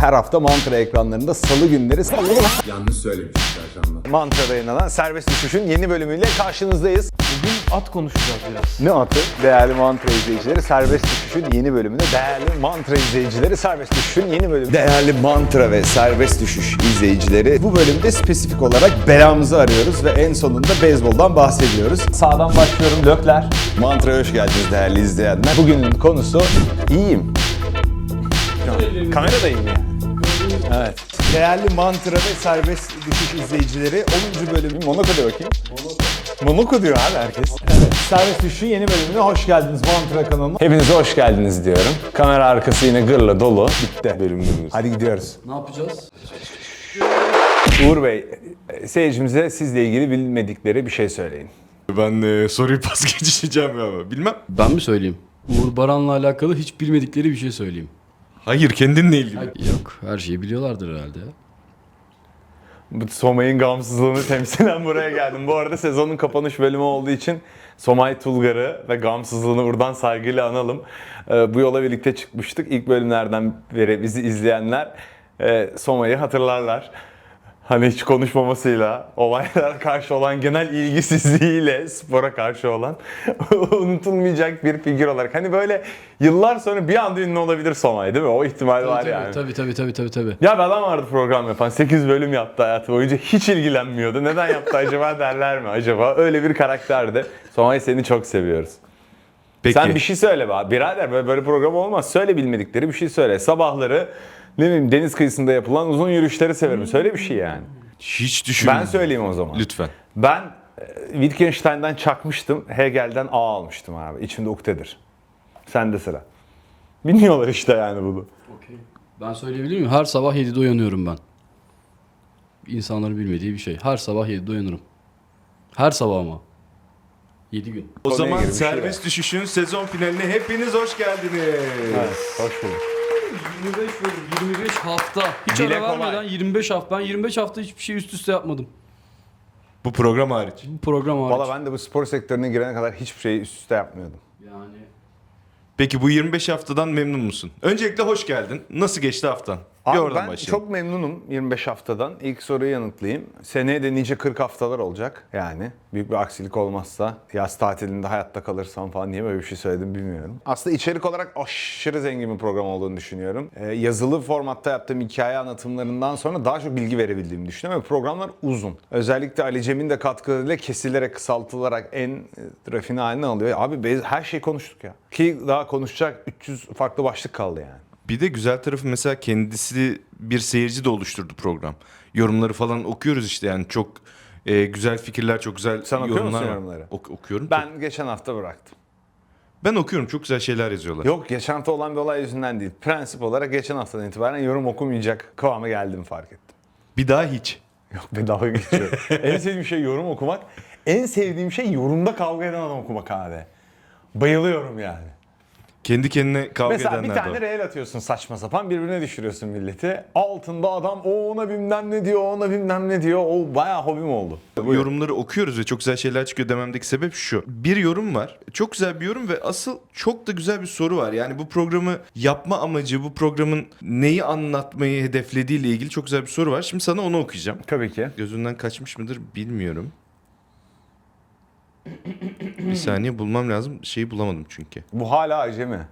Her hafta mantra ekranlarında salı günleri Yanlış söylemişim Sercan'la. mantra yayınlanan Serbest Düşüş'ün yeni bölümüyle karşınızdayız. Bugün at konuşacağız biraz. Ne atı? Değerli mantra izleyicileri Serbest Düşüş'ün yeni bölümünde değerli mantra izleyicileri Serbest Düşüş'ün yeni bölümünde değerli mantra ve serbest düşüş izleyicileri bu bölümde spesifik olarak belamızı arıyoruz ve en sonunda beyzboldan bahsediyoruz. Sağdan başlıyorum Lökler. Mantra'ya hoş geldiniz değerli izleyenler. Bugünün konusu iyiyim. Kamera da iyi mi? Evet. Değerli mantra ve serbest düşüş izleyicileri 10. bölümü Monaco de bakayım. Monaco diyor abi herkes. Evet. Serbest düşüşün yeni bölümüne hoş geldiniz Mantra kanalına. Hepinize hoş geldiniz diyorum. Kamera arkası yine gırla dolu. Bitti bölümümüz. Hadi gidiyoruz. Ne yapacağız? Uğur Bey, seyircimize sizle ilgili bilmedikleri bir şey söyleyin. Ben e, soruyu pas geçeceğim ya. Bilmem. Ben mi söyleyeyim? Uğur Baran'la alakalı hiç bilmedikleri bir şey söyleyeyim. Hayır kendinle ilgili. Yok her şeyi biliyorlardır herhalde. Bu Somay'ın gamsızlığını temsilen buraya geldim. Bu arada sezonun kapanış bölümü olduğu için Somay Tulgar'ı ve gamsızlığını buradan saygıyla analım. Ee, bu yola birlikte çıkmıştık. İlk bölümlerden beri bizi izleyenler e, Somay'ı hatırlarlar. Hani hiç konuşmamasıyla, olaylara karşı olan genel ilgisizliğiyle spora karşı olan unutulmayacak bir figür olarak. Hani böyle yıllar sonra bir anda ünlü olabilir Somay değil mi? O ihtimal var tabii, yani. tabii tabii tabii tabii tabii. Ya bir adam vardı program yapan. 8 bölüm yaptı hayatı boyunca. Hiç ilgilenmiyordu. Neden yaptı acaba derler mi acaba? Öyle bir karakterdi. Somay seni çok seviyoruz. Peki. Sen bir şey söyle be. Birader böyle, böyle program olmaz. Söyle bilmedikleri bir şey söyle. Sabahları ne bileyim deniz kıyısında yapılan uzun yürüyüşleri severim. Söyle bir şey yani. Hiç düşün. Ben söyleyeyim o zaman. Lütfen. Ben e, Wittgenstein'den çakmıştım. Hegel'den A almıştım abi. İçimde uktedir. Sende sıra. Bilmiyorlar işte yani bunu. Okey. Ben söyleyebilir miyim? Her sabah 7'de uyanıyorum ben. İnsanların bilmediği bir şey. Her sabah 7'de uyanırım. Her sabah ama. 7 gün. O Konuya zaman girmiş serbest düşüşün sezon finaline hepiniz hoş geldiniz. Evet, hoş bulduk. 25 bölüm, 25 hafta. Hiç Dile ara kolay. vermeden 25 hafta. Ben 25 hafta hiçbir şey üst üste yapmadım. Bu program hariç. Bu program hariç. Valla ben de bu spor sektörüne girene kadar hiçbir şeyi üst üste yapmıyordum. Yani Peki bu 25 haftadan memnun musun? Öncelikle hoş geldin. Nasıl geçti haftan? Abi ben başlayalım. çok memnunum 25 haftadan. İlk soruyu yanıtlayayım. Seneye de nice 40 haftalar olacak yani. Büyük bir aksilik olmazsa yaz tatilinde hayatta kalırsam falan niye böyle bir şey söyledim bilmiyorum. Aslında içerik olarak aşırı zengin bir program olduğunu düşünüyorum. Ee, yazılı formatta yaptığım hikaye anlatımlarından sonra daha çok bilgi verebildiğimi düşünüyorum. Ve programlar uzun. Özellikle Ali Cem'in de katkılarıyla kesilerek, kısaltılarak en e, rafine haline alıyor. Abi her şeyi konuştuk ya. Ki daha konuşacak 300 farklı başlık kaldı yani. Bir de güzel tarafı mesela kendisi bir seyirci de oluşturdu program. Yorumları falan okuyoruz işte yani çok e, güzel fikirler, çok güzel Sen okuyor yorumlar musun var. yorumları? Ok- okuyorum. Ben geçen hafta bıraktım. ben okuyorum. Çok güzel şeyler yazıyorlar. Yok geçen hafta olan bir olay yüzünden değil. Prensip olarak geçen haftadan itibaren yorum okumayacak kıvama geldim fark ettim. Bir daha hiç. Yok be dalga geçiyorum. en sevdiğim şey yorum okumak. En sevdiğim şey yorumda kavga eden adam okumak abi. Bayılıyorum yani. Kendi kendine kavga Mesela bir edenler de tane var. reel atıyorsun saçma sapan birbirine düşürüyorsun milleti. Altında adam o ona bilmem ne diyor, o ona bilmem ne diyor. O bayağı hobim oldu. Bu yorumları okuyoruz ve çok güzel şeyler çıkıyor dememdeki sebep şu. Bir yorum var. Çok güzel bir yorum ve asıl çok da güzel bir soru var. Yani bu programı yapma amacı, bu programın neyi anlatmayı hedeflediği ile ilgili çok güzel bir soru var. Şimdi sana onu okuyacağım. Tabii ki. Gözünden kaçmış mıdır bilmiyorum. Bir saniye bulmam lazım. Şeyi bulamadım çünkü. Bu hala acemi.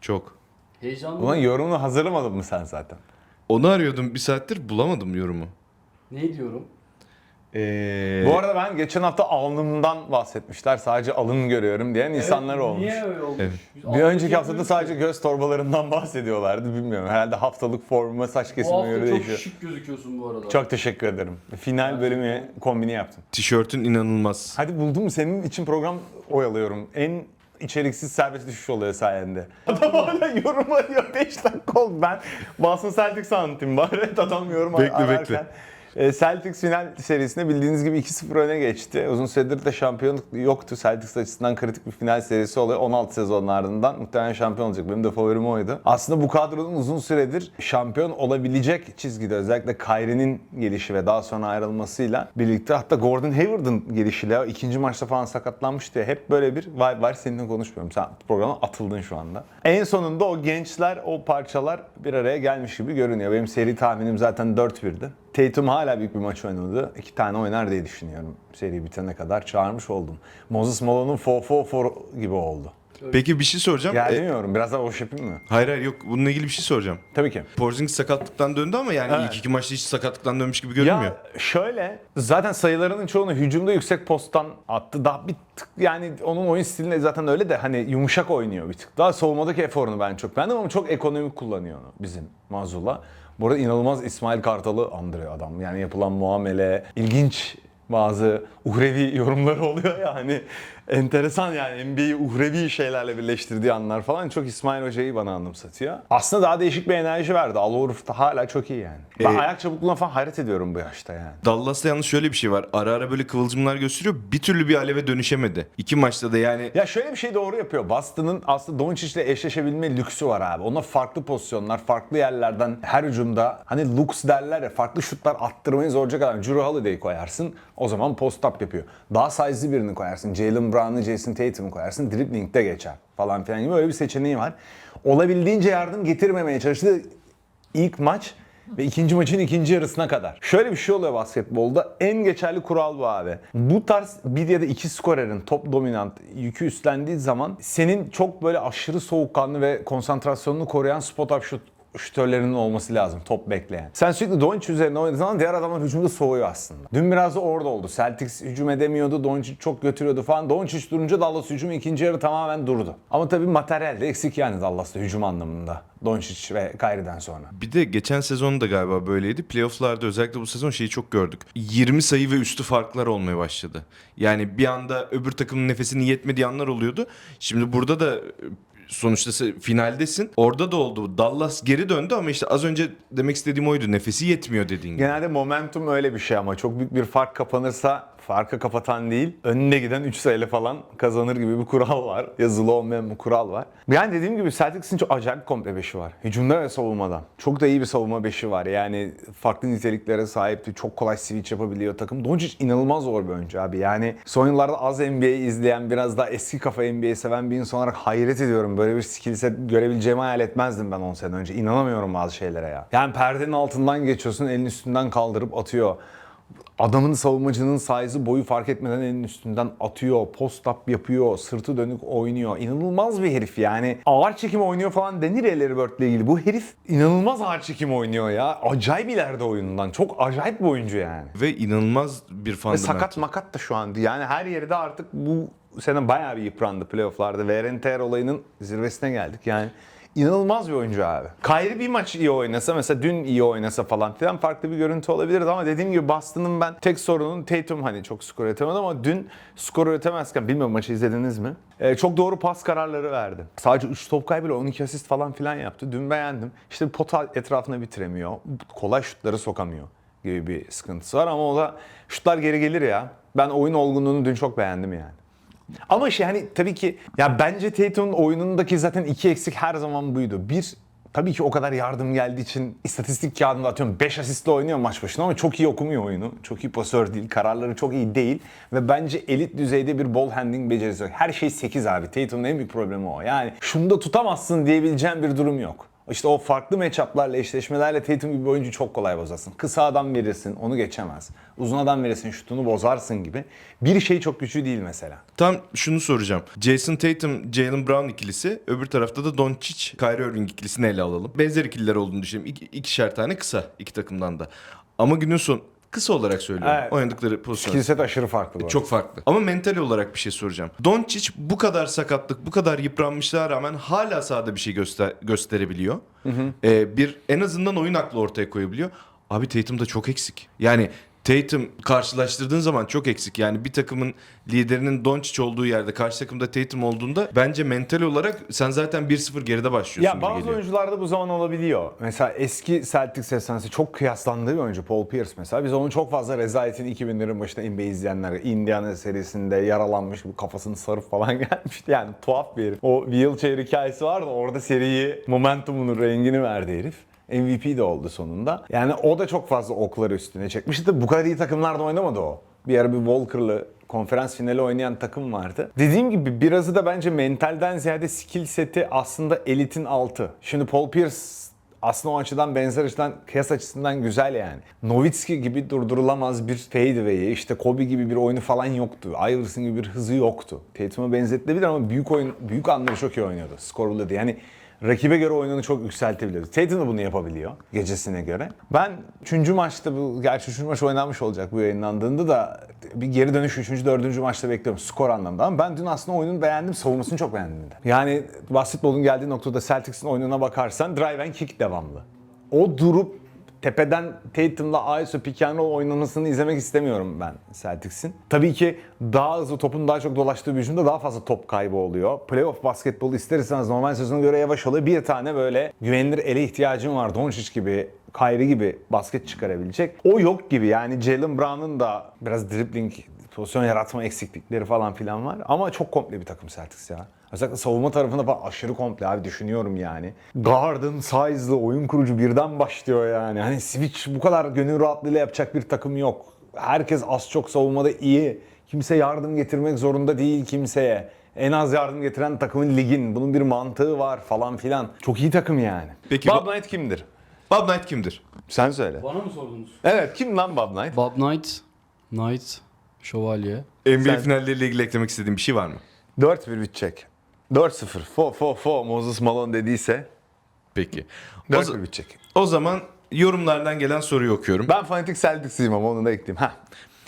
Çok. heyecanlı. Ulan yorumunu hazırlamadın mı sen zaten? Onu arıyordum bir saattir bulamadım yorumu. Ne diyorum? Ee, Bu arada ben geçen hafta alnımdan bahsetmişler. Sadece alın görüyorum diyen insanlar olmuş. Niye öyle olmuş? Evet. Biz Bir önceki haftada yapıyoruz sadece ki. göz torbalarından bahsediyorlardı bilmiyorum. Herhalde haftalık formuma saç Bu kesimine hafta göre çok değişiyor. şık gözüküyorsun bu arada. Çok teşekkür ederim. Final bölümü kombini yaptım. tişörtün inanılmaz. Hadi buldum mu? Senin için program oyalıyorum. En içeriksiz serbest düşüş oluyor sayende. Adam hala yorum arıyor 5 dakika oldu. Ben Boston Celtics anlatayım bari. Adam yorum Bekle, ararken. bekle. E, Celtics final serisinde bildiğiniz gibi 2-0 öne geçti. Uzun süredir de şampiyonluk yoktu. Celtics açısından kritik bir final serisi oluyor. 16 sezonun ardından muhtemelen şampiyon olacak. Benim de favorim oydu. Aslında bu kadronun uzun süredir şampiyon olabilecek çizgide özellikle Kyrie'nin gelişi ve daha sonra ayrılmasıyla birlikte hatta Gordon Hayward'ın gelişiyle ikinci maçta falan sakatlanmıştı ya. Hep böyle bir vibe var. Seninle konuşmuyorum. Sen programa atıldın şu anda. En sonunda o gençler, o parçalar bir araya gelmiş gibi görünüyor. Benim seri tahminim zaten 4-1'di. Tatum hala büyük bir maç oynadı. İki tane oynar diye düşünüyorum. Seri bitene kadar çağırmış oldum. Moses Malone'un 4-4-4 gibi oldu. Peki bir şey soracağım. Ya E, bilmiyorum biraz daha boş yapayım mı? hayır hayır yok bununla ilgili bir şey soracağım. Tabii ki. Porzingis sakatlıktan döndü ama yani Evet. ilk iki maçta hiç sakatlıktan dönmüş gibi görünmüyor. Ya şöyle zaten sayılarının çoğunu hücumda yüksek posttan attı. Daha bir tık yani onun oyun stiline zaten öyle de hani yumuşak oynuyor bir tık. Daha savunmadaki eforunu ben çok beğendim ama çok ekonomik kullanıyor onu bizim Mazula. Bu arada inanılmaz İsmail Kartal'ı andırıyor adam. Yani yapılan muamele, ilginç bazı uhrevi yorumları oluyor ya hani enteresan yani NBA'yi uhrevi şeylerle birleştirdiği anlar falan çok İsmail Hoca'yı bana anımsatıyor. Aslında daha değişik bir enerji verdi. Al Horford da hala çok iyi yani. Ben Ee, ayak çabukluğuna falan hayret ediyorum bu yaşta yani. Dallas'ta yalnız şöyle bir şey var. Ara ara böyle kıvılcımlar gösteriyor. Bir türlü bir aleve dönüşemedi. İki maçta da yani Ya şöyle bir şey doğru yapıyor. Boston'ın aslında Doncic'le eşleşebilme lüksü var abi. Ona farklı pozisyonlar, farklı yerlerden her hücumda hani lux derler ya farklı şutlar attırmayı zorlayacak adam. Drew Holiday'i koyarsın o zaman post up yapıyor. Daha size'lı birini koyarsın. Jalen Brown'u, Jason Tatum'u koyarsın. Dribbling'de geçer falan filan gibi öyle bir seçeneği var. Olabildiğince yardım getirmemeye çalıştı ilk maç ve ikinci maçın ikinci yarısına kadar. Şöyle bir şey oluyor basketbolda. En geçerli kural bu abi. Bu tarz bir ya da iki skorerin top dominant yükü üstlendiği zaman senin çok böyle aşırı soğukkanlı ve konsantrasyonunu koruyan spot up şut şütörlerinin olması lazım top bekleyen. Sen sürekli Doncic üzerine oynadığın zaman diğer adamlar hücumda soğuyor aslında. Dün biraz da orada oldu. Celtics hücum edemiyordu. Doncic çok götürüyordu falan. Doncic durunca Dallas hücumu ikinci yarı tamamen durdu. Ama tabii materyal de eksik yani Dallas'ta hücum anlamında. Doncic ve Kyrie'den sonra. bir de geçen sezon da galiba böyleydi. Playoff'larda özellikle bu sezon şeyi çok gördük. 20 sayı ve üstü farklar olmaya başladı. Yani bir anda öbür takımın nefesinin yetmediği anlar oluyordu. Şimdi burada da sonuçta finaldesin. Orada da oldu. Dallas geri döndü ama işte az önce demek istediğim oydu. Nefesi yetmiyor dediğin gibi. Genelde momentum öyle bir şey ama çok büyük bir fark kapanırsa farkı kapatan değil, önüne giden 3 sayıyla falan kazanır gibi bir kural var. Yazılı olmayan bir kural var. Yani dediğim gibi Celtics'in çok acayip komple beşi var. Hücumda ve savunmada. Çok da iyi bir savunma beşi var. Yani farklı niteliklere sahip, çok kolay switch yapabiliyor takım. Doncic inanılmaz zor bir oyuncu abi. Yani son yıllarda az NBA izleyen, biraz daha eski kafa NBA seven bir insan olarak hayret ediyorum. Böyle bir skill set görebileceğimi hayal etmezdim ben 10 sene önce. İnanamıyorum bazı şeylere ya. Yani perdenin altından geçiyorsun, elin üstünden kaldırıp atıyor. Adamın savunmacının size'ı boyu fark etmeden elinin üstünden atıyor, post up yapıyor, sırtı dönük oynuyor. İnanılmaz bir herif yani. Ağır çekim oynuyor falan denir ya Larry Bird'le ilgili. Bu herif inanılmaz ağır çekim oynuyor ya. Acayip ileride oyunundan. Çok acayip bir oyuncu yani. Ve inanılmaz bir Ve fundamental. sakat makat da şu an. Yani her yerde artık bu sene bayağı bir yıprandı playofflarda. Wear olayının zirvesine geldik yani. İnanılmaz bir oyuncu abi. Kyrie bir maç iyi oynasa mesela dün iyi oynasa falan filan farklı bir görüntü olabilirdi ama dediğim gibi Boston'ın ben tek sorunun Tatum hani çok skor üretemedi ama dün skor üretemezken bilmiyorum maçı izlediniz mi? Ee, çok doğru pas kararları verdi. Sadece 3 top kaybıyla 12 asist falan filan yaptı. Dün beğendim. İşte pota etrafına bitiremiyor. Kolay şutları sokamıyor gibi bir sıkıntısı var ama o da şutlar geri gelir ya. Ben oyun olgunluğunu dün çok beğendim yani. Ama şey hani tabii ki ya bence Tatum'un oyunundaki zaten iki eksik her zaman buydu. Bir tabii ki o kadar yardım geldiği için istatistik kağıdında atıyorum 5 asistle oynuyor maç başına ama çok iyi okumuyor oyunu. Çok iyi pasör değil, kararları çok iyi değil ve bence elit düzeyde bir ball handling becerisi yok. Her şey 8 abi. Tatum'un en büyük problemi o. Yani şunu da tutamazsın diyebileceğim bir durum yok. İşte o farklı matchup'larla, eşleşmelerle Tatum gibi bir oyuncu çok kolay bozarsın. Kısa adam verirsin, onu geçemez. Uzun adam verirsin, şutunu bozarsın gibi. Bir şey çok güçlü değil mesela. Tam şunu soracağım. Jason Tatum, Jalen Brown ikilisi. Öbür tarafta da Doncic, Kyrie Irving ikilisini ele alalım. Benzer ikililer olduğunu düşünelim. İki, ikişer tane kısa iki takımdan da. Ama günün son kısa olarak söylüyorum. Evet. Oynadıkları pozisyon. Skill set aşırı farklı bu arada. Çok farklı. Ama mental olarak bir şey soracağım. Doncic bu kadar sakatlık, bu kadar yıpranmışlığa rağmen hala sahada bir şey göster gösterebiliyor. Ee, bir en azından oyun aklı ortaya koyabiliyor. Abi Tatum da çok eksik. Yani Tatum karşılaştırdığın zaman çok eksik. Yani bir takımın liderinin Doncic olduğu yerde karşı takımda Tatum olduğunda bence mental olarak sen zaten 1-0 geride başlıyorsun Ya gibi bazı geliyor. oyuncularda bu zaman olabiliyor. Mesela eski Celtics efsanesi çok kıyaslandığı bir oyuncu Paul Pierce mesela. Biz onun çok fazla rezaletin 2000'lerin başında NBA izleyenler Indiana serisinde yaralanmış bu kafasını sarıp falan gelmişti. Yani tuhaf bir herif. O wheelchair hikayesi vardı orada seriyi momentumunun rengini verdi herif. MVP de oldu sonunda. Yani o da çok fazla okları üstüne çekmişti. Tabii Bu kadar iyi takımlarda oynamadı o. Bir ara bir Walker'lı konferans finali oynayan takım vardı. Dediğim gibi birazı da bence mentalden ziyade skill seti aslında elitin altı. Şimdi Paul Pierce aslında o açıdan benzer açıdan kıyas açısından güzel yani. Nowitzki gibi durdurulamaz bir fadeaway'i, işte Kobe gibi bir oyunu falan yoktu. Iverson gibi bir hızı yoktu. Tatum'a benzetilebilir ama büyük oyun, büyük anları çok iyi oynuyordu. Skor buluyordu. Yani rakibe göre oyununu çok yükseltebiliyordu. Tatum da bunu yapabiliyor gecesine göre. Ben 3. maçta bu gerçi 3. maç oynanmış olacak bu yayınlandığında da bir geri dönüş 3. 4. maçta bekliyorum skor anlamda ama ben dün aslında oyunun beğendim, savunmasını çok beğendim de. Yani basketbolun geldiği noktada Celtics'in oyununa bakarsan drive and kick devamlı. O durup tepeden Tatum'la ISO pick and oynamasını izlemek istemiyorum ben Celtics'in. Tabii ki daha hızlı topun daha çok dolaştığı bir hücumda daha fazla top kaybı oluyor. Playoff basketbolu isterseniz normal sezona göre yavaş oluyor. Bir tane böyle güvenilir ele ihtiyacım var. Doncic gibi, Kyrie gibi basket çıkarabilecek. O yok gibi yani Jalen Brown'un da biraz dribbling, pozisyon yaratma eksiklikleri falan filan var. Ama çok komple bir takım Celtics ya. Özellikle savunma tarafında falan aşırı komple abi düşünüyorum yani. Garden, size'lı oyun kurucu birden başlıyor yani. Hani switch bu kadar gönül rahatlığıyla yapacak bir takım yok. Herkes az çok savunmada iyi. Kimse yardım getirmek zorunda değil kimseye. En az yardım getiren takımın ligin. Bunun bir mantığı var falan filan. Çok iyi takım yani. Peki Bob Knight kimdir? Bob Knight kimdir? Sen söyle. Bana mı sordunuz? Evet kim lan Bob Knight? Bob Knight, Knight, Şövalye. NBA Sen- finalleriyle ilgili eklemek istediğin bir şey var mı? 4-1 bitecek. 4-0. Fo fo fo Moses Malone dediyse Peki. O, 4-1 za- bitecek. o zaman yorumlardan gelen soruyu okuyorum. Ben fanatik Celtics'iyim ama onu da ekleyeyim. Ha.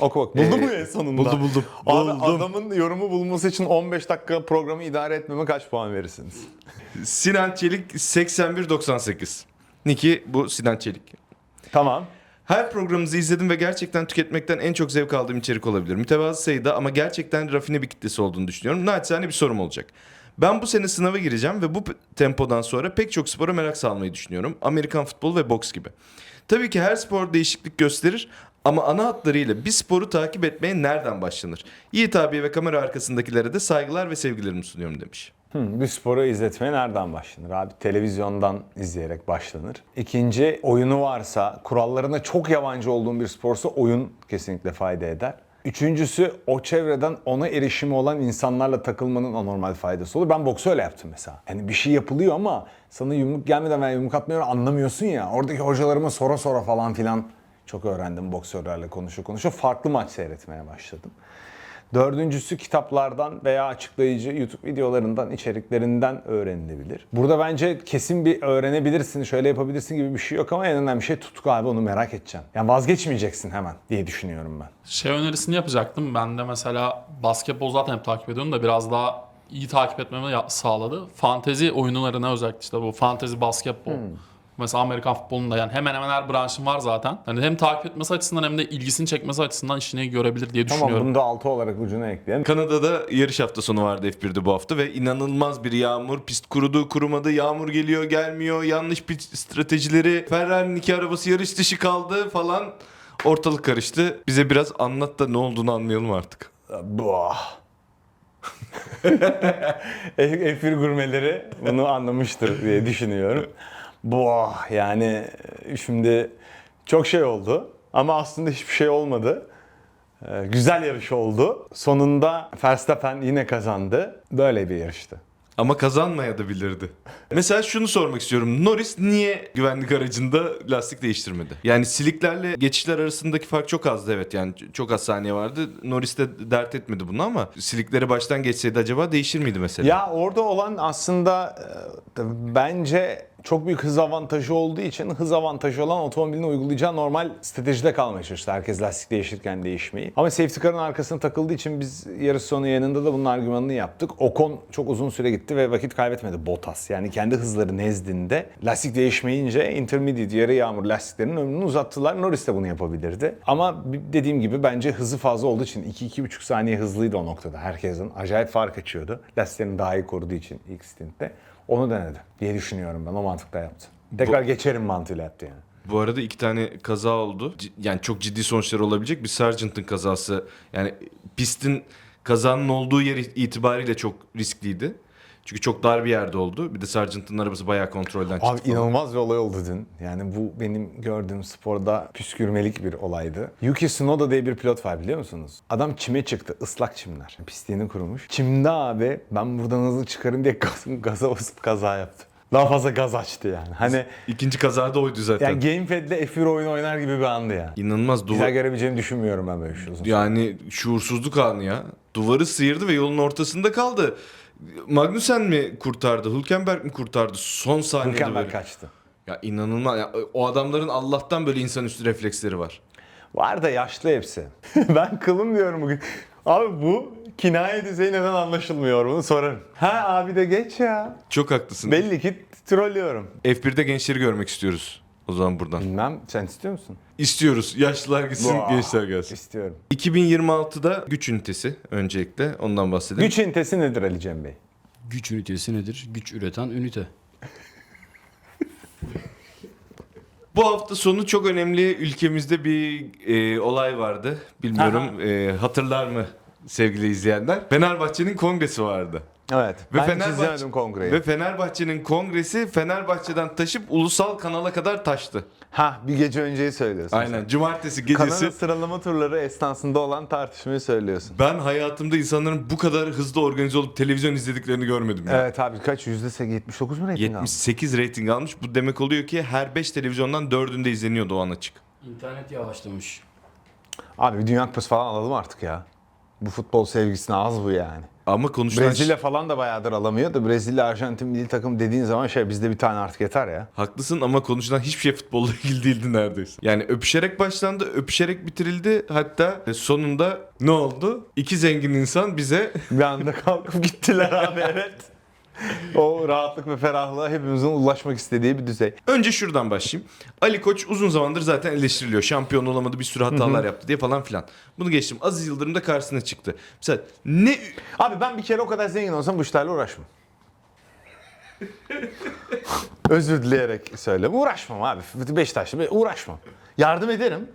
Oku bak. Ee, mu en sonunda? buldu, buldum. Abi Buldum. adamın yorumu bulması için 15 dakika programı idare etmeme kaç puan verirsiniz? Sinan Çelik 81-98. Niki bu Sinan Çelik. Tamam. Her programınızı izledim ve gerçekten tüketmekten en çok zevk aldığım içerik olabilir. Mütevazı sayıda ama gerçekten rafine bir kitlesi olduğunu düşünüyorum. Naçizane bir sorum olacak. Ben bu sene sınava gireceğim ve bu tempodan sonra pek çok spora merak salmayı düşünüyorum. Amerikan futbolu ve boks gibi. Tabii ki her spor değişiklik gösterir ama ana hatlarıyla bir sporu takip etmeye nereden başlanır? Yiğit abiye ve kamera arkasındakilere de saygılar ve sevgilerimi sunuyorum demiş. Hmm, bir sporu izletmeye nereden başlanır abi? Televizyondan izleyerek başlanır. İkinci oyunu varsa, kurallarına çok yabancı olduğun bir sporsa oyun kesinlikle fayda eder. Üçüncüsü o çevreden ona erişimi olan insanlarla takılmanın anormal faydası olur. Ben boksu öyle yaptım mesela. Yani bir şey yapılıyor ama sana yumruk gelmeden veya yumruk atmıyor anlamıyorsun ya. Oradaki hocalarıma sora sora falan filan çok öğrendim boksörlerle konuşu konuşu. Farklı maç seyretmeye başladım. Dördüncüsü kitaplardan veya açıklayıcı YouTube videolarından, içeriklerinden öğrenilebilir. Burada bence kesin bir öğrenebilirsin, şöyle yapabilirsin gibi bir şey yok ama en önemli şey tutku abi onu merak edeceğim. Yani vazgeçmeyeceksin hemen diye düşünüyorum ben. Şey önerisini yapacaktım. Ben de mesela basketbol zaten hep takip ediyorum da biraz daha iyi takip etmemi sağladı. Fantezi oyunlarına özellikle işte bu fantezi basketbol. Mesela Amerikan futbolunda yani hemen hemen her branşın var zaten. Yani hem takip etmesi açısından hem de ilgisini çekmesi açısından işini görebilir diye Tamam düşünüyorum. bunu da altı olarak ucuna ekleyelim. Kanada'da yarış hafta sonu vardı F1'de bu hafta ve inanılmaz bir yağmur. Pist kurudu, kurumadı, yağmur geliyor, gelmiyor. Yanlış pit stratejileri. Ferrari'nin iki arabası yarış dışı kaldı falan. Ortalık karıştı. Bize biraz anlat da ne olduğunu anlayalım artık. Buah. F1 gurmeleri bunu anlamıştır diye düşünüyorum. Buah yani şimdi çok şey oldu ama aslında hiçbir şey olmadı. Ee, Güzel yarış oldu. Sonunda Verstappen yine kazandı. Böyle bir yarıştı. Ama kazanmaya da bilirdi. Mesela şunu sormak istiyorum. Norris niye güvenlik aracında lastik değiştirmedi? Yani siliklerle geçişler arasındaki fark çok azdı evet. Yani çok az saniye vardı. Norris de dert etmedi bunu ama silikleri baştan geçseydi acaba değişir miydi mesela? Ya orada olan aslında e, bence çok büyük hız avantajı olduğu için hız avantajı olan otomobilin uygulayacağı normal stratejide kalmaya çalıştı. Herkes lastik değişirken değişmeyi. Ama safety car'ın arkasına takıldığı için biz yarış sonu yanında da bunun argümanını yaptık. Ocon çok uzun süre gitti ve vakit kaybetmedi Bottas. Yani kendi hızları nezdinde lastik değişmeyince intermediate yarı yağmur lastiklerinin ömrünü uzattılar. Norris de bunu yapabilirdi. Ama dediğim gibi bence hızı fazla olduğu için 2-2,5 saniye hızlıydı o noktada. Herkesin acayip fark açıyordu. Lastiklerini daha iyi koruduğu için ilk stintte. Onu denedi diye düşünüyorum ben. O mantıkla yaptı. Tekrar geçerim mantığıyla yaptı yani. Bu arada iki tane kaza oldu. C- Yani çok ciddi sonuçları olabilecek bir Sargent'ın kazası. Yani pistin kazanın olduğu yer itibariyle çok riskliydi. Çünkü çok dar bir yerde oldu. Bir de Sargent'ın arabası bayağı kontrolden çıktı. Abi falan. inanılmaz bir olay oldu dün. Yani bu benim gördüğüm sporda püskürmelik bir olaydı. Yuki Tsunoda diye bir pilot var biliyor musunuz? Adam çime çıktı, ıslak çimler. Pisliğini kurumuş. Çimde abi ben buradan hızlı çıkarım diye gaz, gaza basıp kaza yaptı. Daha fazla gaz açtı yani. Hani İkinci kaza da oydu zaten. yani gamepad'le F1 oyun oynar gibi bir andı ya. İnanılmaz Güzel duvar. görebileceğimi düşünmüyorum ben böyle bir şey uzun. Yani şuursuzluk anı ya. Duvarı sıyırdı ve yolun ortasında kaldı. Magnussen mi kurtardı? Hülkenberg mi kurtardı? Son saniyede Hülkenberg böyle. kaçtı. Ya inanılmaz. Ya, o adamların Allah'tan böyle insanüstü refleksleri var. Var da yaşlı hepsi. ben kılım diyorum bugün. Abi bu kinaye düzeyi neden anlaşılmıyor bunu sorarım. Ha abi de geç ya. Çok haklısın. Belli ki trollüyorum. F1'de gençleri görmek istiyoruz. O zaman buradan. Bilmem sen istiyor musun? İstiyoruz. Yaşlılar gitsin, Vah, gençler gelsin. İstiyorum. 2026'da güç ünitesi öncelikle ondan bahsedelim. Güç ünitesi nedir Ali Cem Bey? Güç ünitesi nedir? Güç üreten ünite. Bu hafta sonu çok önemli ülkemizde bir e, olay vardı. Bilmiyorum e, hatırlar mı sevgili izleyenler? Fenerbahçe'nin kongresi vardı. Evet. Ve ben hiç Fenerbahçe- izlemedim kongreyi. Ve Fenerbahçe'nin kongresi Fenerbahçe'den taşıp ulusal kanala kadar taştı. Ha bir gece önceyi söylüyorsun. Aynen. Cumartesi sen. gecesi Kanalın sıralama turları esnasında olan tartışmayı söylüyorsun. ben hayatımda insanların bu kadar hızlı organize olup televizyon izlediklerini görmedim. ya. Evet abi kaç? Yüzde 79 mu rating aldı? 78 rating almış. Bu demek oluyor ki her 5 televizyondan 4'ünde izleniyordu o an açık. İnternet yavaşlamış. Abi bir Dünya Kupası falan alalım artık ya. Bu futbol sevgisine az bu yani. Ama konuşulan Brezilya falan da bayağıdır alamıyor da Brezilya Arjantin milli takım dediğin zaman şey bizde bir tane artık yeter ya. Haklısın ama konuşulan hiçbir şey futbolla ilgili değildi neredeyse. Yani öpüşerek başlandı, öpüşerek bitirildi. Hatta sonunda ne oldu? İki zengin insan bize Bir anda kalkıp gittiler abi evet. O rahatlık ve ferahlığa hepimizin ulaşmak istediği bir düzey. Önce şuradan başlayayım. Ali Koç uzun zamandır zaten eleştiriliyor. Şampiyon olamadı, bir sürü hatalar yaptı diye falan filan. Bunu geçtim. Aziz Yıldırım da karşısına çıktı. Mesela ne Abi ben bir kere o kadar zengin olsam bu işlerle uğraşmam. Özür dileyerek söylüyorum. Uğraşmam abi. Beşiktaş'ta bir uğraşmam. Yardım ederim.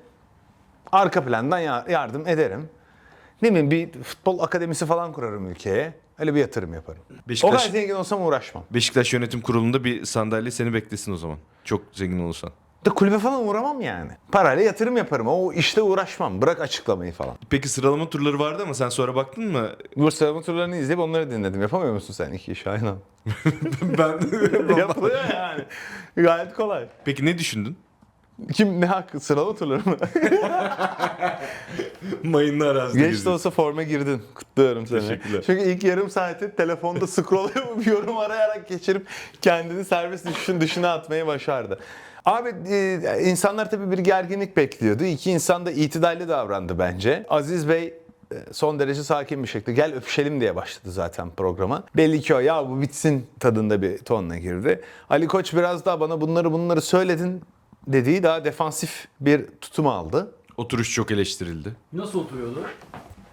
Arka plandan ya- yardım ederim. Ne bileyim bir futbol akademisi falan kurarım ülkeye. Öyle bir yatırım yaparım. O Beşiktaş- kadar zengin olsam uğraşmam. Beşiktaş Yönetim Kurulu'nda bir sandalye seni beklesin o zaman. Çok zengin olursan. Da kulübe falan uğramam yani. Parayla yatırım yaparım. O işte uğraşmam. Bırak açıklamayı falan. Peki sıralama turları vardı ama sen sonra baktın mı? Bu sıralama turlarını izleyip onları dinledim. Yapamıyor musun sen iki iş aynı anda? ben Yapılıyor yani. Gayet kolay. Peki ne düşündün? Kim ne hakkı? Sıralama turları mı? Mayınlı arazide Geç de olsa forma girdin. Kutluyorum seni. Teşekkürler. Çünkü ilk yarım saati telefonda scroll yapıp yorum arayarak geçirip kendini serbest düşüşün dışına atmayı başardı. Abi e, insanlar tabii bir gerginlik bekliyordu. İki insan da itidalli davrandı bence. Aziz Bey e, son derece sakin bir şekilde gel öpüşelim diye başladı zaten programa. Belli ki o ya bu bitsin tadında bir tonla girdi. Ali Koç biraz daha bana bunları bunları söyledin dediği daha defansif bir tutum aldı. Oturuş çok eleştirildi. Nasıl oturuyordu?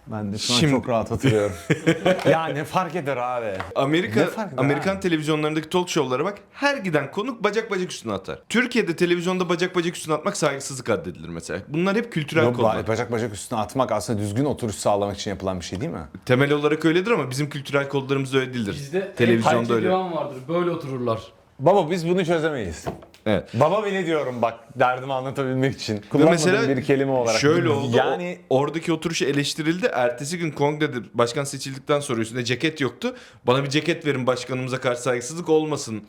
Ben de şu an Şimdi- çok rahat oturuyorum. ya ne fark eder abi? Amerika fark eder Amerikan abi? televizyonlarındaki talk show'lara bak. Her giden konuk bacak bacak üstüne atar. Türkiye'de televizyonda bacak bacak üstüne atmak saygısızlık addedilir mesela. Bunlar hep kültürel Yok, konular. bacak bacak üstüne atmak aslında düzgün oturuş sağlamak için yapılan bir şey değil mi? Temel olarak öyledir ama bizim kültürel kodlarımız öyle değildir. Bizde Televizyonda öyle. vardır. Böyle otururlar. Baba biz bunu çözemeyiz. Evet. Baba bile diyorum bak derdimi anlatabilmek için. Kullanmadığım mesela bir kelime olarak. şöyle oldu. Yani oradaki oturuşu eleştirildi. Ertesi gün kongrede başkan seçildikten sonra üstünde ceket yoktu. Bana bir ceket verin başkanımıza karşı saygısızlık olmasın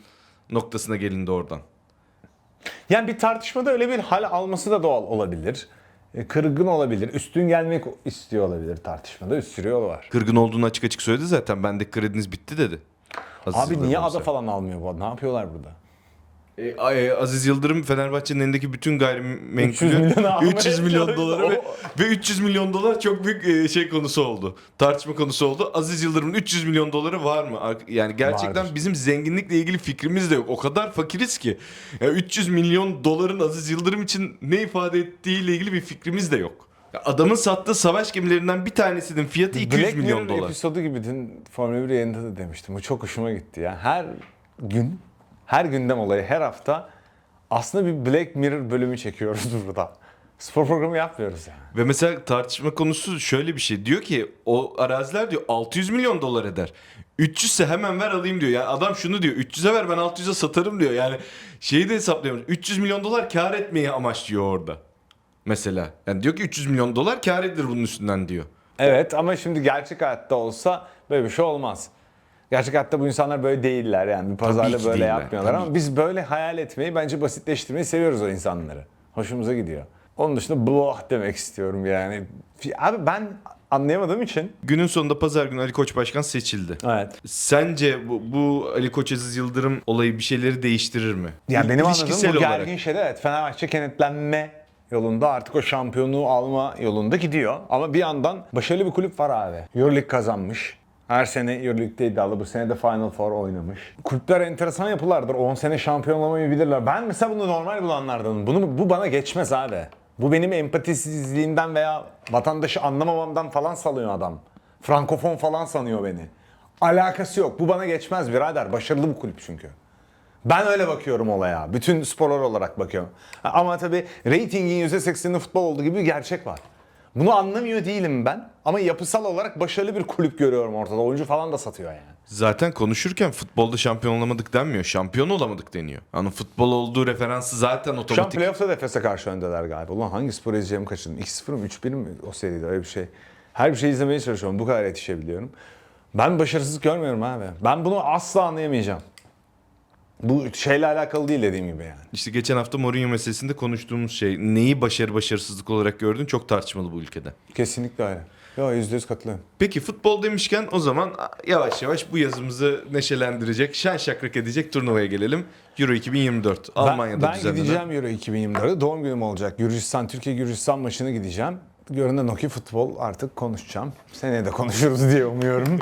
noktasına gelindi oradan. yani bir tartışmada öyle bir hal alması da doğal olabilir. E, Kırgın olabilir. Üstün gelmek istiyor olabilir tartışmada. Üst sürü yolu var. Kırgın olduğunu açık açık söyledi zaten. Bendeki krediniz bitti dedi. Aziz Abi niye ada falan almıyor bu? Ne yapıyorlar burada? E, Aziz Yıldırım Fenerbahçe'nin elindeki bütün gayrimenkulü 300 milyon almaya 300 milyon çalıştı. doları ve, ve 300 milyon dolar çok büyük e, şey konusu oldu. Tartışma konusu oldu. Aziz Yıldırım'ın 300 milyon doları var mı? Ar- Yani gerçekten Vardır. bizim zenginlikle ilgili fikrimiz de yok. O kadar fakiriz ki. Ya 300 milyon doların Aziz Yıldırım için ne ifade ettiğiyle ilgili bir fikrimiz de yok. Ya Adamın sattığı savaş gemilerinden bir tanesinin fiyatı 200 Black milyon Mirror dolar. episodu gibi dün Formula 1 yayında da demiştim. Bu çok hoşuma gitti ya. Her gün, her gündem olayı, her hafta aslında bir Black Mirror bölümü çekiyoruz burada. Spor programı yapmıyoruz yani. Ve mesela tartışma konusu şöyle bir şey. Diyor ki o araziler diyor 600 milyon dolar eder. 300 ise hemen ver alayım diyor. Yani adam şunu diyor 300'e ver ben 600'e satarım diyor. Yani şeyi de hesaplayamış. 300 milyon dolar kar etmeyi amaçlıyor orada. Mesela. Yani diyor ki 300 milyon dolar kar edilir bunun üstünden diyor. Evet ama şimdi gerçek hayatta olsa böyle bir şey olmaz. Gerçek hayatta bu insanlar böyle değiller yani. Bir pazarda böyle değiller, yapmıyorlar tabii ama biz böyle hayal etmeyi bence basitleştirmeyi seviyoruz o insanları. Hoşumuza gidiyor. Onun dışında blah demek istiyorum yani. Abi ben anlayamadığım için. Günün sonunda pazar günü Ali Koç Başkan seçildi. Evet. Sence bu, bu Ali Koç Aziz Yıldırım olayı bir şeyleri değiştirir mi? Ya benim anladığım bu olarak. gergin şeyde evet Fenerbahçe kenetlenme yolunda artık o şampiyonluğu alma yolunda gidiyor. Ama bir yandan başarılı bir kulüp var abi. Euroleague kazanmış. Her sene Euroleague'de iddialı. Bu sene de Final Four oynamış. Kulüpler enteresan yapılardır. 10 sene şampiyon olamayı bilirler. Ben mesela bunu normal bulanlardanım. Bunu, bu bana geçmez abi. Bu benim empatisizliğimden veya vatandaşı anlamamamdan falan salıyor adam. Frankofon falan sanıyor beni. Alakası yok. Bu bana geçmez birader. Başarılı bir kulüp çünkü. Ben öyle bakıyorum olaya. Bütün sporlar olarak bakıyorum. Ama tabii reytingin %80'i futbol olduğu gibi bir gerçek var. Bunu anlamıyor değilim ben. Ama yapısal olarak başarılı bir kulüp görüyorum ortada. Oyuncu falan da satıyor yani. Zaten konuşurken futbolda şampiyon olamadık denmiyor. Şampiyon olamadık deniyor. Yani futbol olduğu referansı zaten Şu an otomatik. playoff'ta da Efes'e karşı öndeler galiba. Ulan hangi spor izleyeceğimi kaçırdım. 2-0 mı 3-1 mi o seride öyle bir şey. Her bir şey izlemeye çalışıyorum. Bu kadar yetişebiliyorum. Ben başarısız görmüyorum abi. Ben bunu asla anlayamayacağım. Bu şeyle alakalı değil dediğim gibi yani. İşte geçen hafta Mourinho meselesinde konuştuğumuz şey neyi başarı başarısızlık olarak gördün çok tartışmalı bu ülkede. Kesinlikle öyle. Yo %100 katılıyorum. Peki futbol demişken o zaman yavaş yavaş bu yazımızı neşelendirecek, şen şakrak edecek turnuvaya gelelim. Euro 2024 Almanya'da ben, ben düzenlenen. gideceğim Euro 2024'e. Doğum günüm olacak. Gürcistan, Türkiye Gürcistan maçına gideceğim. Görünen o ki futbol artık konuşacağım. Seneye de konuşuruz diye umuyorum.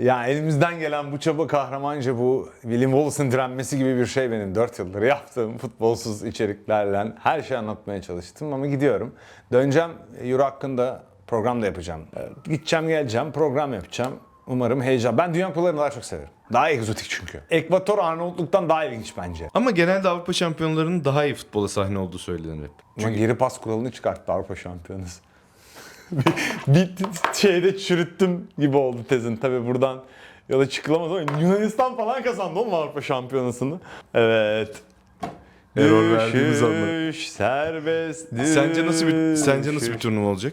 Ya elimizden gelen bu çaba kahramanca bu William Wallace'ın direnmesi gibi bir şey benim 4 yıldır yaptığım futbolsuz içeriklerle her şeyi anlatmaya çalıştım ama gidiyorum. Döneceğim Euro hakkında program da yapacağım. Ee, Gideceğim geleceğim program yapacağım. Umarım heyecan. Ben dünya kupalarını daha çok severim. Daha egzotik çünkü. Ekvator Arnavutluk'tan daha ilginç bence. Ama genelde Avrupa şampiyonlarının daha iyi futbola sahne olduğu söylenir hep. Ama geri pas kuralını çıkarttı Avrupa Şampiyonası. bir şeyde çürüttüm gibi oldu tezin. Tabi buradan yola çıkılamaz ama Yunanistan falan kazandı oğlum Avrupa Şampiyonası'nı. Evet. Error verdiğimiz Düşüş, serbest düşüş. Sence nasıl bir sence nasıl bir turnuva olacak?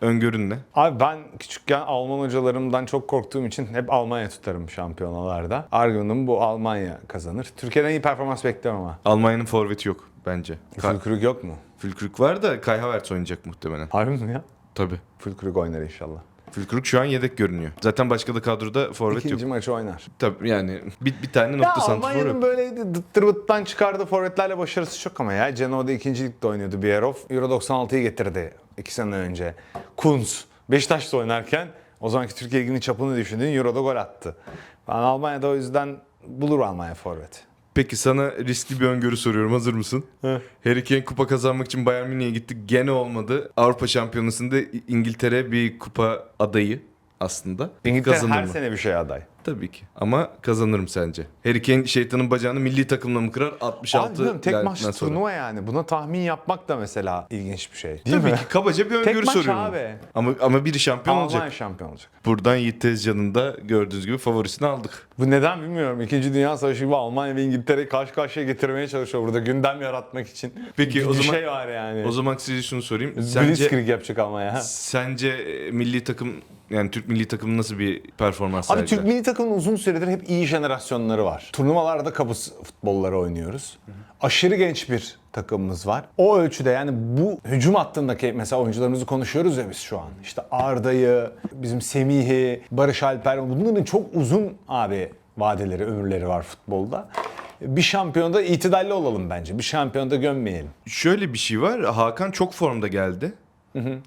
Öngörün ne? Abi ben küçükken Alman hocalarımdan çok korktuğum için hep Almanya tutarım şampiyonalarda. Argümanım bu Almanya kazanır. Türkiye'den iyi performans bekliyorum ama. Almanya'nın forveti yok bence. Ka- Fülkrug yok mu? Fülkrug var da Kai Havertz oynayacak muhtemelen. Harbi mi ya? Tabii. Fülkrug oynar inşallah. Fülkrug şu an yedek görünüyor. Zaten başka da kadroda forvet İkinci yok. maçı oynar. Tabii yani bir, bir tane nokta santrfor Almanya'nın yok. böyle dıttır bıttan çıkardığı forvetlerle başarısı çok ama ya. Genoa'da ikinci ligde oynuyordu Bierhoff. Euro 96'yı getirdi iki sene önce. Kunz. Beşiktaş'ta oynarken o zamanki Türkiye Ligi'nin çapını düşündüğün Euro'da gol attı. Ben Almanya'da o yüzden bulur Almanya forvet. Peki sana riskli bir öngörü soruyorum. Hazır mısın? Harry Kane kupa kazanmak için Bayern Münih'e gitti. Gene olmadı. Avrupa Şampiyonası'nda İngiltere bir kupa adayı aslında. İngiltere kazanır her mı? sene bir şey aday. Tabii ki. Ama kazanırım sence? Harry Kane şeytanın bacağını milli takımla mı kırar? Abi 66 bilmiyorum, tek maç sonra. turnuva yani. Buna tahmin yapmak da mesela ilginç bir şey. Değil Tabii mi? ki kabaca bir Tek öngörü maç soruyorum. abi. Ama ama biri şampiyon Almanya olacak. şampiyon olacak. Buradan Yiğit Tezcan'ın da gördüğünüz gibi favorisini aldık. Bu neden bilmiyorum. İkinci Dünya Savaşı gibi Almanya ve İngiltere'yi karşı karşıya getirmeye çalışıyor burada gündem yaratmak için. Peki, bir o zaman- şey var yani. O zaman size şunu sorayım. Sence Blitzkrieg yapacak Almanya. sence e, milli takım yani Türk milli takımı nasıl bir performans Abi sergiler? Türk milli takımının uzun süredir hep iyi jenerasyonları var. Turnuvalarda kabus futbolları oynuyoruz. Aşırı genç bir takımımız var. O ölçüde yani bu hücum hattındaki mesela oyuncularımızı konuşuyoruz ya biz şu an. İşte Arda'yı, bizim Semih'i, Barış Alper bunların çok uzun abi vadeleri, ömürleri var futbolda. bir şampiyonda itidalli olalım bence. Bir şampiyonda gömmeyelim. Şöyle bir şey var. Hakan çok formda geldi.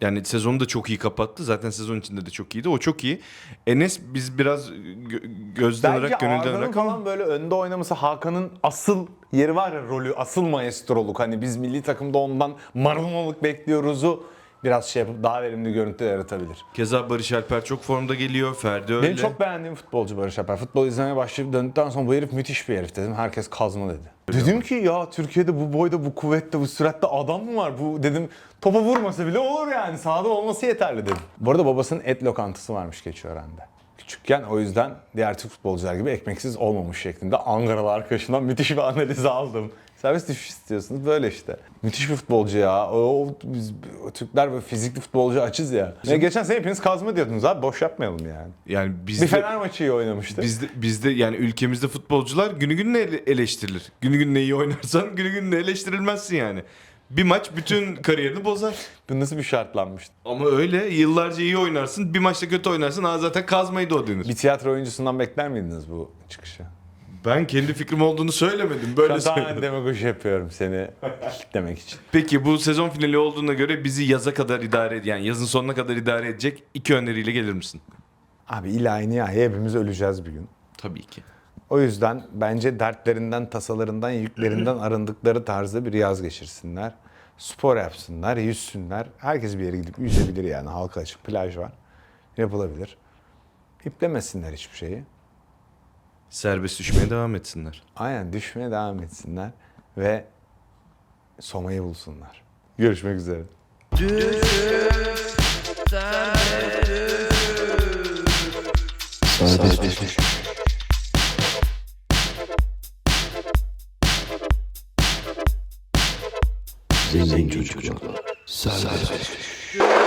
Yani sezonu da çok iyi kapattı. Zaten sezon içinde de çok iyiydi. O çok iyi. Enes biz biraz gö- gözden Bence olarak, gönülden olarak ama falan böyle önde oynaması Hakan'ın asıl yeri var ya rolü, asıl maestroluk. Hani biz milli takımda ondan Maradona'lık bekliyoruzu biraz şey yapıp daha verimli görüntü yaratabilir. keza Barış Alper çok formda geliyor. Ferdi öyle. Benim çok beğendiğim futbolcu Barış Alper. Futbol izlemeye başlayıp döndükten sonra bu herif müthiş bir herif dedim. Herkes kazma dedi. Dedim ki ya Türkiye'de bu boyda, bu kuvvette, bu süratte adam mı var? Bu dedim topa vurmasa bile olur yani. Sahada olması yeterli dedim. Bu arada babasının et lokantası varmış Keçiören'de. Küçükken o yüzden diğer Türk futbolcular gibi ekmeksiz olmamış şeklinde Ankaralı arkadaşımdan müthiş bir analiz aldım. Servis düşüş istiyorsunuz böyle işte. Müthiş bir futbolcu ya. O, biz Türkler böyle fizikli futbolcu açız ya. ya. Geçen sene hepiniz kazma diyordunuz abi boş yapmayalım yani. Yani Bir bizde Fener maçı iyi oynamıştı. bizde bizde yani ülkemizde futbolcular günü gününe ele- eleştirilir. Günü gününe iyi oynarsan günü gününe eleştirilmezsin yani. Bir maç bütün kariyerini bozar. Bu nasıl bir şartlanmıştı? Ama öyle yıllarca iyi oynarsın, bir maçta kötü oynarsın. Aa zaten kazmaydı o denir. Bir tiyatro oyuncusundan bekler miydiniz bu çıkışı? Ben kendi fikrim olduğunu söylemedim. Böyle tamamen söyledim. demagoji yapıyorum seni demek için. Peki bu sezon finali olduğuna göre bizi yaza kadar idare ed yani yazın sonuna kadar idare edecek iki öneriyle gelir misin? Abi ilahi nihai hepimiz öleceğiz bir gün. Tabii ki. O yüzden bence dertlerinden, tasalarından, yüklerinden arındıkları tarzda bir yaz geçirsinler. Spor yapsınlar, yüzsünler. Herkes bir yere gidip yüzebilir yani. Halka açık plaj var. Yapılabilir. İplemesinler hiçbir şeyi. Serbest düşmeye devam etsinler. Aynen düşmeye devam etsinler ve Soma'yı bulsunlar. Görüşmek üzere. Zengin çocuklar. Serbest.